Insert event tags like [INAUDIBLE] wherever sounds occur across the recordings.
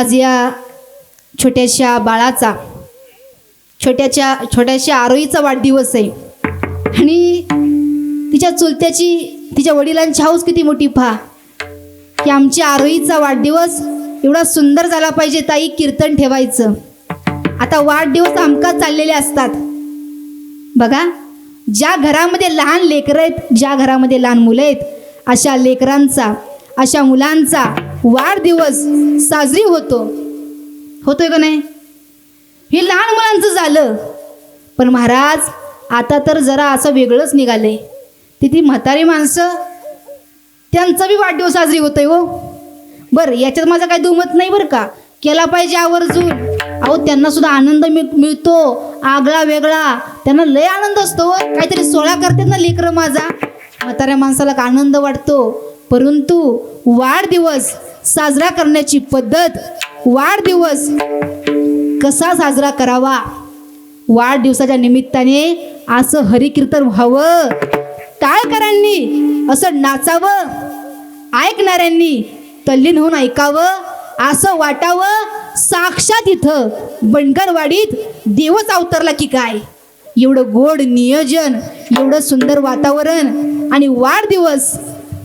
आज या छोट्याशा बाळाचा छोट्याच्या छोट्याशा आरोहीचा वाढदिवस आहे. आणि तिच्या चुलत्याची तिच्या वडिलांची हाऊस किती मोठी पहा. की आमच्या आरोहीचा वाढदिवस एवढा सुंदर झाला पाहिजे ताई कीर्तन ठेवायचं. आता वाढदिवस आमकाच चाललेले असतात. बघा ज्या घरामध्ये लहान लेकरं आहेत ज्या घरामध्ये लहान मुलं आहेत अशा लेकरांचा अशा मुलांचा वाढदिवस साजरी होतो. होतोय का नाही? हे लहान मुलांचं झालं. पण महाराज आता तर जरा असं वेगळंच निघालंय. तिथे म्हातारी माणसं त्यांचा बी वाढदिवस साजरी होतोय हो. बरं याच्यात माझा काही दुमत नाही बरं का? केला पाहिजे आवर्जून. अहो त्यांना सुद्धा आनंद मिळ मिळतो. आगळा वेगळा. त्यांना लय आनंद असतो हो. काहीतरी सोहळा करतात ना लेकरं माझा. म्हाताऱ्या माणसाला आनंद वाटतो. परंतु वाढदिवस साजरा करण्याची पद्धत वाढदिवस कसा साजरा करावा? वाढदिवसाच्या निमित्ताने असं हरिकीर्तन व्हावं. टाळकरांनी असं नाचावं. ऐकणाऱ्यांनी तल्लीन होऊन ऐकावं. असं वाटावं. साक्षात इथं बनगरवाडीत देवच अवतरला की काय? एवढं गोड नियोजन एवढं सुंदर वातावरण आणि वाढदिवस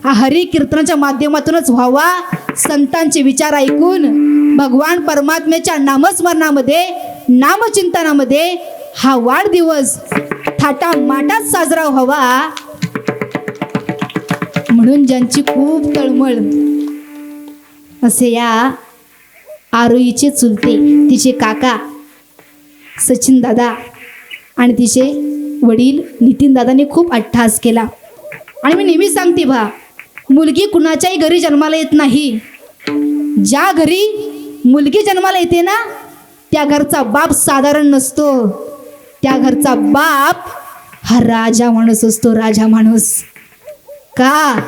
हा हरिकीर्तनाच्या माध्यमातूनच व्हावा. संतांचे विचार ऐकून भगवान परमात्म्याच्या नामस्मरणामध्ये नामचिंतनामध्ये हा वाढदिवस थाटा माटात साजरा व्हावा. म्हणून ज्यांची खूप तळमळ असे या आरोईचे चुलते तिचे काका सचिन दादा आणि तिचे वडील नितीन दादाने खूप अट्टहास केला. आणि मी नेहमी सांगते भा मुलगी कुणाच्याही घरी जन्माला येत नाही. ज्या घरी मुलगी जन्माला येते ना त्या घरचा बाप साधारण नसतो. त्या घरचा बाप हा राजा माणूस असतो राजा माणूस. का?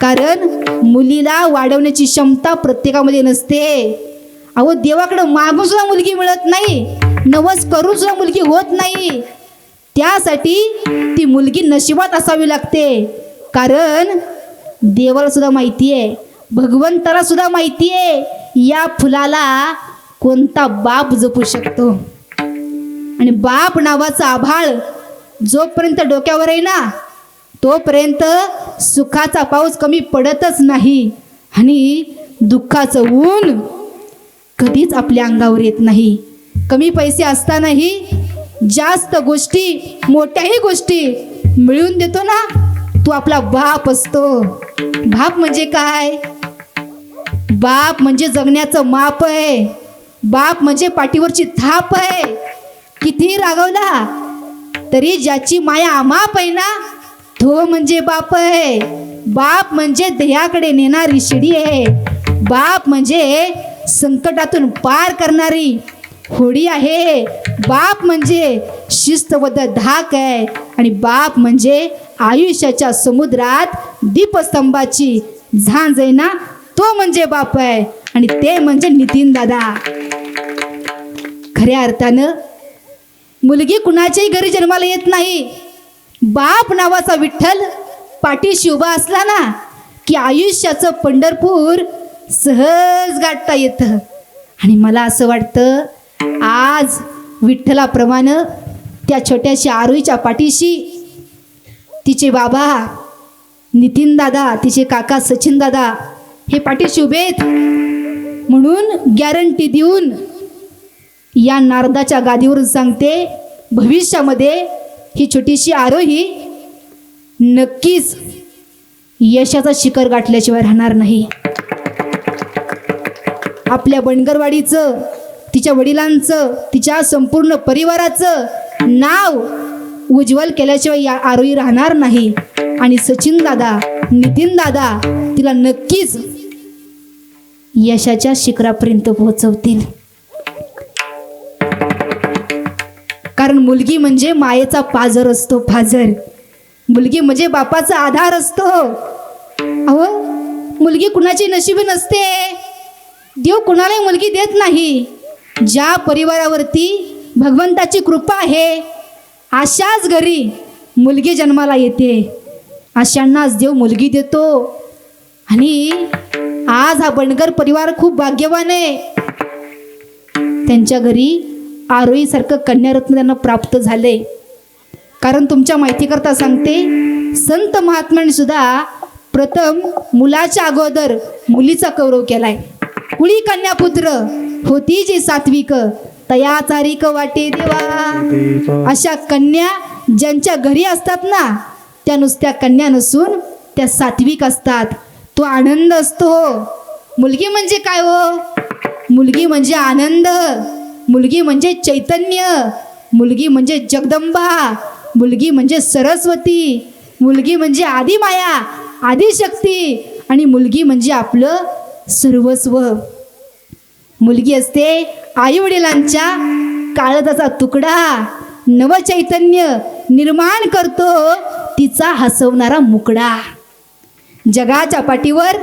कारण मुलीला वाढवण्याची क्षमता प्रत्येकामध्ये नसते. अहो देवाकडं मागून सुद्धा मुलगी मिळत नाही. नवस करून सुद्धा मुलगी होत नाही. त्यासाठी ती मुलगी नशिबात असावी लागते. कारण देवाला सुद्धा माहिती आहे भगवंताला सुद्धा माहिती आहे या फुलाला कोणता बाप जपू शकतो? आणि बाप नावाचा आभाळ जोपर्यंत डोक्यावर आहे ना तोपर्यंत सुखाचा पाऊस कमी पडतच नाही आणि दुःखाचं ऊन कधीच आपल्या अंगावर येत नाही. कमी पैसे असतानाही जास्त गोष्टी मोठ्याही गोष्टी मिळवून देतो ना तो आपला बाप असतो. बाप म्हणजे काय? बाप म्हणजे जगण्याचं माप आहे. बाप म्हणजे पाठीवरची थाप आहे. कितीही रागवला? तरी ज्याची माया अमाप आहे ना तो म्हणजे बाप आहे. बाप म्हणजे ध्येयाकडे नेणारी शिडी आहे. बाप म्हणजे संकटातून पार करणारी होडी आहे. बाप म्हणजे शिस्तबद्ध धाक आहे. आणि बाप म्हणजे आयुष्याच्या समुद्रात दीपस्तंभाची झांज आहे ना? तो म्हणजे बाप आहे. आणि ते म्हणजे नितीन दादा. खऱ्या अर्थानं मुलगी कुणाच्याही घरी जन्माला येत नाही. बाप नावाचा विठ्ठल पाठीशी उभा असला ना की आयुष्याचं पंढरपूर सहज गाठता येतं. आणि मला असं वाटतं आज विठ्ठलाप्रमाणे त्या छोट्याशा आरोईच्या पाठीशी तिचे बाबा नितीन दादा तिचे काका सचिन दादा हे पाठीशी उभे म्हणून गॅरंटी देऊन या नारदाच्या गादीवरून सांगते भविष्यामध्ये ही छोटीशी आरोही नक्कीच यशाचा शिखर गाठल्याशिवाय राहणार नाही. आपल्या बनगरवाडीचं तिच्या वडिलांचं तिच्या संपूर्ण परिवाराचं नाव उज्ज्वल केल्याशिवाय या आरोही राहणार नाही. आणि सचिन दादा नितीन दादा तिला नक्कीच यशाच्या शिखरापर्यंत पोहोचवतील. कारण मुलगी म्हणजे मायेचा पाजर असतो पाजर. मुलगी म्हणजे बापाचा आधार असतो. अहो मुलगी कुणाची नशिबी नसते. देव कुणालाही मुलगी देत नाही. ज्या परिवारावरती भगवंताची कृपा आहे अशाच घरी मुलगी जन्माला येते. अशांनाच देव मुलगी देतो. आणि आज हा बनगर परिवार खूप भाग्यवान आहे. त्यांच्या घरी आरोहीसारखं कन्यारत्न त्यांना प्राप्त झाले कारण तुमच्या माहितीकरता सांगते संत महात्म्याने सुद्धा प्रथम मुलाच्या अगोदर मुलीचा गौरव केलाय. कुळी कन्यापुत्र होती जी सात्विक. तया चारिक वाटे देवा. अशा कन्या ज्यांच्या घरी असतात ना त्या नुसत्या कन्या नसून त्या सात्विक असतात. तो आनंद असतो हो. मुलगी म्हणजे काय हो? मुलगी म्हणजे आनंद. मुलगी म्हणजे चैतन्य. मुलगी म्हणजे जगदंबा. मुलगी म्हणजे सरस्वती. मुलगी म्हणजे आदिमाया आदिशक्ती. आणि मुलगी म्हणजे आपलं सर्वस्व. मुलगी असते आईवडिलांच्या काळजाचा तुकडा नवचैतन्य निर्माण करतो तिचा हसवणारा मुकडा. जगाच्या पाठीवर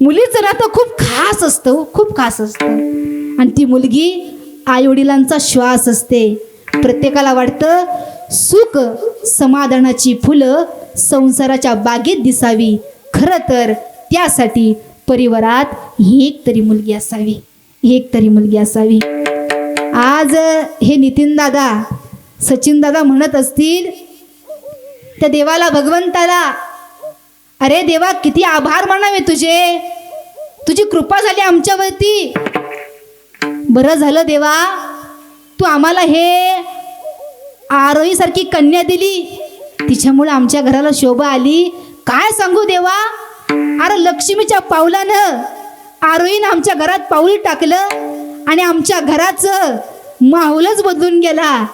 मुलीचं नातं खूप खास असतं हो, खूप खास असतं. आणि ती मुलगी आईवडिलांचा श्वास असते. प्रत्येकाला वाटतं सुख समाधानाची फुलं संसाराच्या बागेत दिसावी. खरं तर त्यासाठी परिवारात ही एक तरी मुलगी असावी एक तरी मुलगी असावी. आज हे नितीन दादा सचिन दादा म्हणत असतील त्या देवाला भगवंताला अरे देवा किती आभार मानावे तुझे. तुझी कृपा झाली आमच्यावरती. बरं झालं देवा तू आम्हाला हे आरोहीसारखी कन्या दिली. तिच्यामुळे आमच्या घराला शोभा आली. काय सांगू देवा? अरे लक्ष्मीच्या पावलानं आरोईन आमच्या घरात पाऊल टाकलं आणि आमच्या घराचं माहोलच बदलून गेला.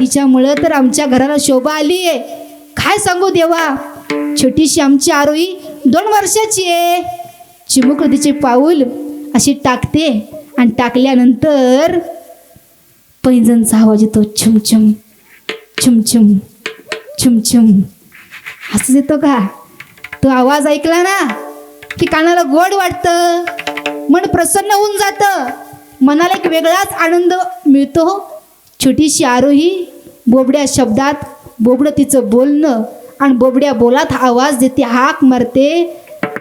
तिच्यामुळं तर आमच्या घराला शोभा आली आहे काय सांगू देवा? छोटीशी आमची आरोही दोन वर्षाची आहे. चिमुक तिचे पाऊल अशी टाकते आणि टाकल्यानंतर पैंजणचा आवाज येतो छुमछुम छुमछुम छुमछुम असंच येतो का? तो आवाज ऐकला ना की कानाला गोड वाटतं. मन प्रसन्न होऊन जातं. मनाला एक वेगळाच आनंद मिळतो हो. छोटीशी आरोही बोबड्या शब्दात बोबडं तिचं बोलणं आणि बोबड्या बोलात आवाज देते हाक मारते.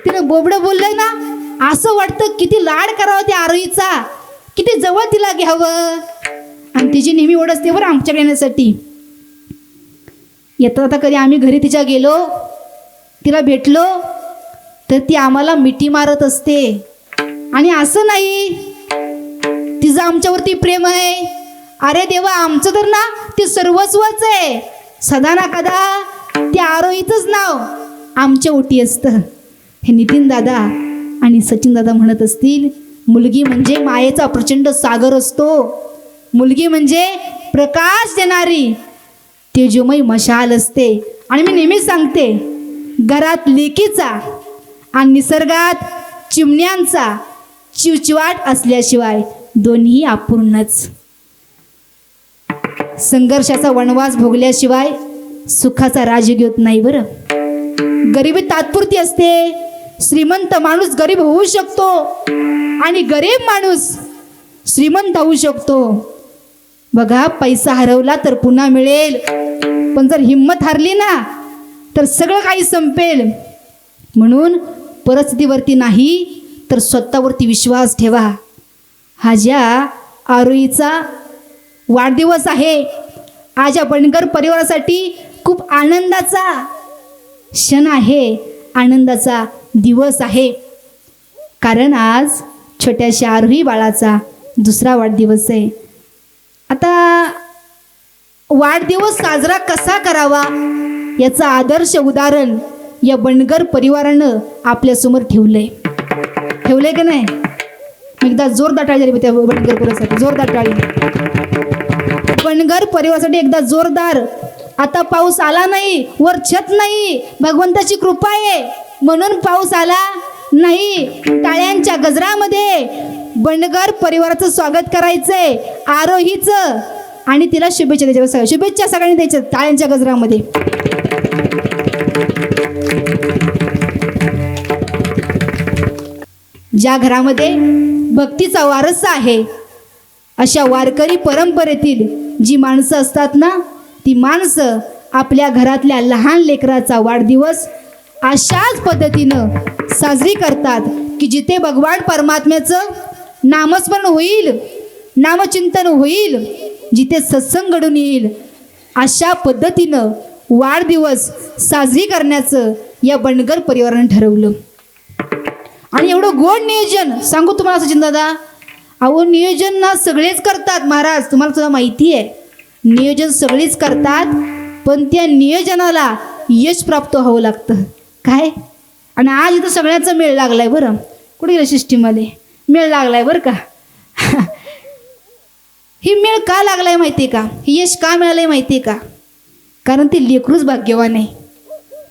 तिनं बोबडं बोललंय ना असं वाटतं किती लाड करावं त्या आरोहीचा. किती जवळ तिला घ्यावं. आणि तिची नेहमी ओढ असते बरं आमच्याकडे येण्यासाठी येता आता कधी आम्ही घरी तिच्या गेलो तिला भेटलो तर ती आम्हाला मिठी मारत असते. आणि असं नाही तिचं आमच्यावरती प्रेम आहे. अरे देवा आमचं तर ना ते सर्वस्वच आहे. सदा ना कदा ते आरोहीचंच नाव आमच्या ओटी असतं. हे नितीन दादा आणि सचिन दादा म्हणत असतील मुलगी म्हणजे मायेचा प्रचंड सागर असतो. मुलगी म्हणजे प्रकाश देणारी तेजोमय मशाल असते. आणि मी नेहमीच सांगते घरात लेकीचा आणि निसर्गात चिमण्यांचा चिवचिवाट असल्याशिवाय दोन्ही अपूर्णच. संघर्षाचा वनवास भोगल्याशिवाय सुखाचा राजयोग घेत नाही बरं. गरिबी तात्पुरती असते श्रीमंत माणूस गरीब होऊ शकतो आणि गरीब माणूस श्रीमंत होऊ शकतो. बघा पैसा हरवला तर पुन्हा मिळेल पण जर हिंमत हरली ना तर सगळं काही संपेल. म्हणून परिस्थितीवरती नाही तर स्वतःवरती विश्वास ठेवा. हा ज्या आरोहीचा वाढदिवस आहे आज या बणकर परिवारासाठी खूप आनंदाचा क्षण आहे आनंदाचा दिवस आहे. कारण आज छोट्याशा आरोही बाळाचा दुसरा वाढदिवस आहे. आता वाढदिवस साजरा कसा करावा? याचं आदर्श उदाहरण या बनगर परिवारानं आपल्यासमोर ठेवलंय. ठेवलंय का नाही? एकदा जोरदार टाळी झाली त्या बंडगर परिवारासाठी जोरदार टाळी. बनगर परिवारासाठी एकदा जोरदार. आता पाऊस आला नाही वर छत नाही भगवंताची कृपा आहे. म्हणून पाऊस आला नाही. टाळ्यांच्या गजरामध्ये बनगर परिवाराचं स्वागत करायचंय आरोहीचं. आणि तिला शुभेच्छा द्यायच्या सगळ्या शुभेच्छा सगळ्यांनी द्यायच्या टाळ्यांच्या गजरामध्ये. ज्या घरामध्ये भक्तीचा वारसा आहे अशा वारकरी परंपरेतील जी माणसं असतात ना ती माणसं आपल्या घरातल्या लहान लेकराचा वाढदिवस अशाच पद्धतीनं साजरी करतात की जिथे भगवान परमात्म्याचं नामस्मरण होईल नामचिंतन होईल जिथे सत्संग घडून येईल अशा पद्धतीनं वाढदिवस साजरी करण्याचं या बंडगर परिवारानं ठरवलं. आणि एवढं गोड नियोजन. सांगू तुम्हाला सचिन दादा अहो नियोजन ना सगळेच करतात महाराज. तुम्हाला सुद्धा माहिती आहे. नियोजन सगळेच करतात पण त्या नियोजनाला यश प्राप्त व्हावं लागतं. काय? आणि आज इथं सगळ्यांचा मेळ लागलाय बरं. कुठे गेलं सिस्टीममध्ये मेळ लागलाय बरं का? [LAUGHS] ही मेळ का लागलाय माहिती आहे का? हे यश का मिळालंय माहिती आहे का? कारण ते लेकरूच भाग्यवान आहे.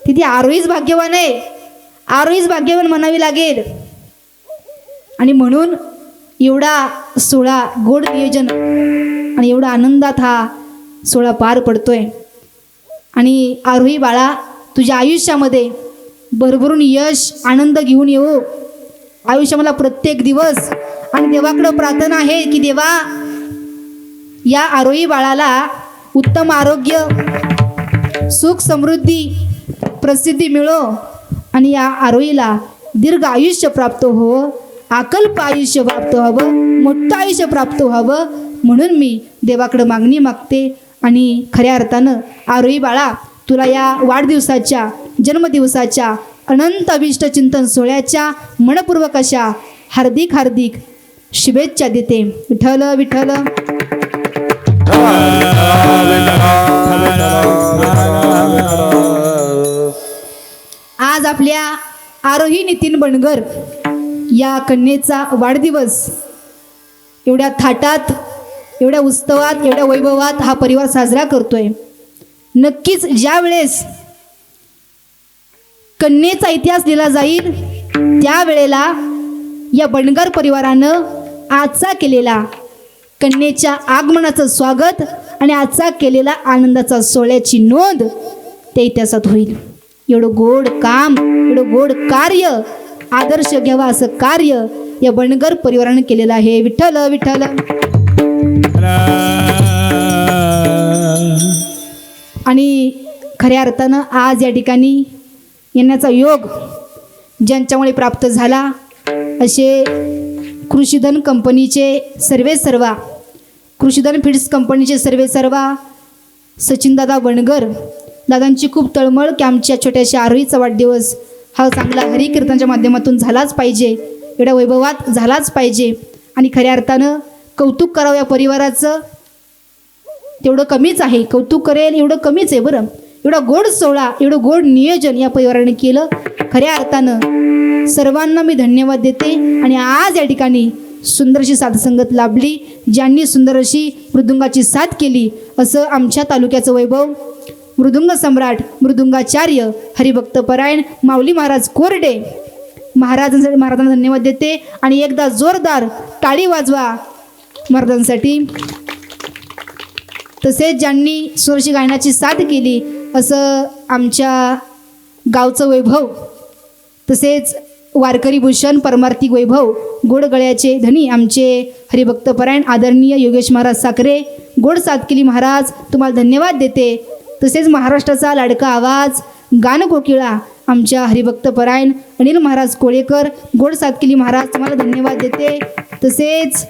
तिथे आरोहीच भाग्यवान आहे. आरोहीच भाग्यवान म्हणावी लागेल. आणि म्हणून एवढा सोहळा गोड नियोजन आणि एवढा आनंदात हा सोहळा पार पडतोय. आणि आरोही बाळा तुझ्या आयुष्यामध्ये भरभरून यश आनंद घेऊन येऊ. आयुष्यामधला प्रत्येक दिवस आणि देवाकडं प्रार्थना आहे की देवा या आरोही बाळाला उत्तम आरोग्य सुख समृद्धी प्रसिद्धी मिळो. आणि या आरोईला दीर्घ आयुष्य प्राप्त हो अकल्प आयुष्य प्राप्त व्हावं मोठं आयुष्य प्राप्त व्हावं म्हणून मी देवाकडं मागणी मागते आणि खऱ्या अर्थानं आरोही बाळा तुला या वाढदिवसाच्या जन्मदिवसाच्या अनंत अभिष्ट चिंतन सोहळ्याच्या मनपूर्वक अशा हार्दिक हार्दिक शुभेच्छा देते विठ्ठल विठ्ठल आज आपल्या आरोही नितीन बनगर या कन्येचा वाढदिवस. एवढ्या थाटात एवढ्या उत्सवात एवढ्या वैभवात हा परिवार साजरा करतोय. नक्कीच ज्या वेळेस कन्येचा इतिहास लिहिला जाईल त्यावेळेला या बनगर परिवारानं आजचा केलेला कन्येच्या आगमनाचं स्वागत आणि आजचा केलेला आनंदाचा सोहळ्याची नोंद त्या इतिहासात होईल. एवढं गोड काम एवढं गोड कार्य आदर्श घ्यावा असं कार्य या बनगर परिवारानं केलेलं आहे. विठ्ठल विठ्ठल. आणि खऱ्या अर्थानं आज या ठिकाणी येण्याचा योग ज्यांच्यामुळे प्राप्त झाला असे कृषीधन कंपनीचे सर्वे सर्वा कृषीधन फीड्स कंपनीचे सर्वे सर्वा सचिनदादा वणगर दादांची खूप तळमळ की आमच्या छोट्याशा आरोहीचा वाढदिवस हा चांगला हरिकीर्तनाच्या माध्यमातून झालाच पाहिजे. एवढ्या वैभवात झालाच पाहिजे. आणि खऱ्या अर्थानं कौतुक करावं या परिवाराचं तेवढं कमीच आहे. कौतुक करेल एवढं कमीच आहे बरं. एवढा गोड सोहळा एवढं गोड नियोजन या परिवाराने केलं. खऱ्या अर्थानं सर्वांना मी धन्यवाद देते. आणि आज या ठिकाणी सुंदर अशी साधसंगत लाभली ज्यांनी सुंदर अशी मृदुंगाची साथ केली असं आमच्या तालुक्याचं वैभव मृदुंग सम्राट मृदुंगाचार्य हरिभक्त परायण माऊली महाराज कोरडे. महाराजांसाठी महाराजांना धन्यवाद देते. आणि एकदा जोरदार टाळी वाजवा महाराजांसाठी. तसेच ज्यांनी सुरशी गायनाची साथ केली असं आमच्या गावचं वैभव तसेच वारकरी भूषण परमार्थिक वैभव गोडगळ्याचे धनी आमचे हरिभक्त परायण आदरणीय योगेश महाराज साखरे गोड साथ केली महाराज तुम्हाला धन्यवाद देते. तसेच महाराष्ट्राचा लाडका आवाज गानकोकिळा आमच्या हरिभक्त परायण अनिल महाराज कोळेकर गोड सातकिली महाराज तुम्हाला धन्यवाद देते. तसेच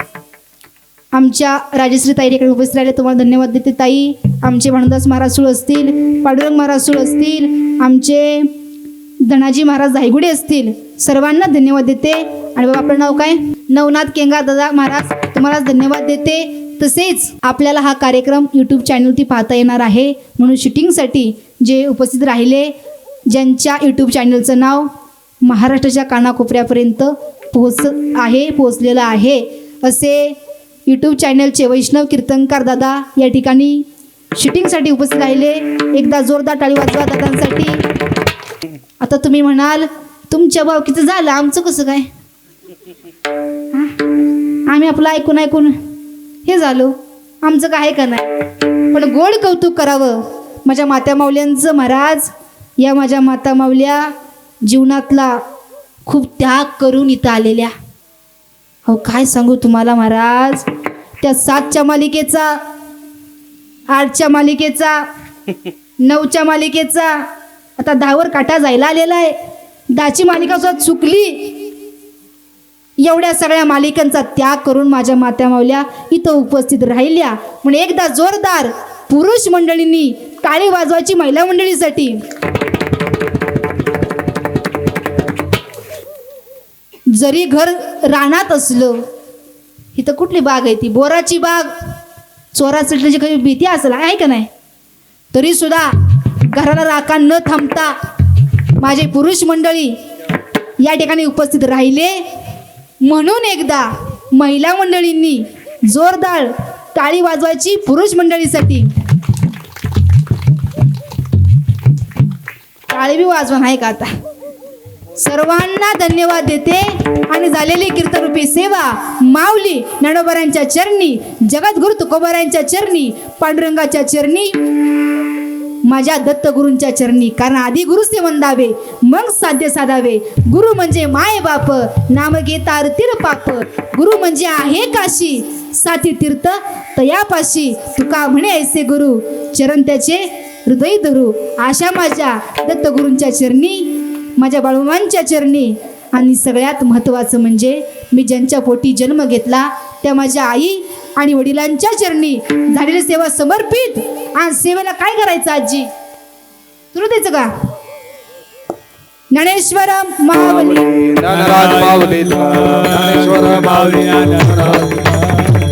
आमच्या राजश्री ताईकडे उपस्थित राहिले तुम्हाला धन्यवाद देते ताई. आमचे भानुदास महाराज सुळ असतील पाडुरंग महाराज सुळ असतील आमचे धनाजी महाराज धायगुडे असतील सर्वांना धन्यवाद देते. आणि बाबा आपलं नाव काय? नवनाथ केंगा दादा महाराज तुम्हाला धन्यवाद देते. तसेच आपल्याला हा कार्यक्रम यूट्यूब चॅनलती पाहता येणार आहे. म्हणून शूटिंगसाठी जे उपस्थित राहिले ज्यांच्या यूट्यूब चॅनलचं नाव महाराष्ट्राच्या कानाकोपऱ्यापर्यंत पोहोच आहे पोहोचलेलं आहे असे यूट्यूब चॅनलचे वैष्णव कीर्तनकार दादा या ठिकाणी शूटिंगसाठी उपस्थित राहिले. एकदा जोरदार टाळी वाजवा दादांसाठी. आता तुम्ही म्हणाल तुमच्या भावकीचं झालं आमचं कसं काय? आम्ही आपलं ऐकून ऐकून हे झालो. आमचं काय का नाही. पण गोड कौतुक करावं. माझ्या मात्या माऊल्यांचं महाराज या माझ्या माता माऊल्या जीवनातला खूप त्याग करून इथं आलेल्या. अहो काय सांगू तुम्हाला महाराज? त्या सातच्या मालिकेचा आठच्या मालिकेचा नऊच्या मालिकेचा आता दहावर काटा जायला आलेला आहे. दहाची मालिका सुद्धा चुकली. एवढ्या सगळ्या मालिकांचा त्याग करून माझ्या मात्या मावल्या इथं उपस्थित राहिल्या. म्हणून एकदा जोरदार पुरुष मंडळींनी टाळी वाजवायची महिला मंडळीसाठी. जरी घर रानात असलं इथं कुठली बाग आहे ती? बोराची बाग. चोरा चटण्याची काही भीती असेल? आहे का नाही? तरी सुद्धा घराला राखा न थांबता माझे पुरुष मंडळी या ठिकाणी उपस्थित राहिले. म्हणून एकदा महिला मंडळींनी जोरदार टाळी वाजवायची पुरुष मंडळीसाठी. टाळी बी वाजवा आहे का आता? सर्वांना धन्यवाद देते आणि झालेली कीर्तनरूपी सेवा माऊली ज्ञानोबरांच्या चरणी जगद्गुरु तुकोबरांच्या चरणी पांडुरंगाच्या चरणी. माझ्या दत्तगुरूंच्या चरणी. कारण आधी गुरुच ते वंदावे मग साध्य साधावे. गुरु म्हणजे माय बाप नाम घेता तीर पाप. गुरु म्हणजे आहे काशी साथी तीर्थ तयापाशी. तुका म्हणे ऐसे गुरु चरण त्याचे हृदय धरू. आशा माझ्या दत्तगुरूंच्या चरणी माझ्या बाळूमांच्या चरणी. आणि सगळ्यात महत्त्वाचं म्हणजे मी ज्यांच्या पोटी जन्म घेतला त्या माझ्या आई आणि वडिलांच्या चरणी झालेली सेवा समर्पित. आणि सेवेला काय करायचं आजी? तुला द्यायचं का? ज्ञानेश्वर मावली. ज्ञानराज ज्ञानेश्वर माऊली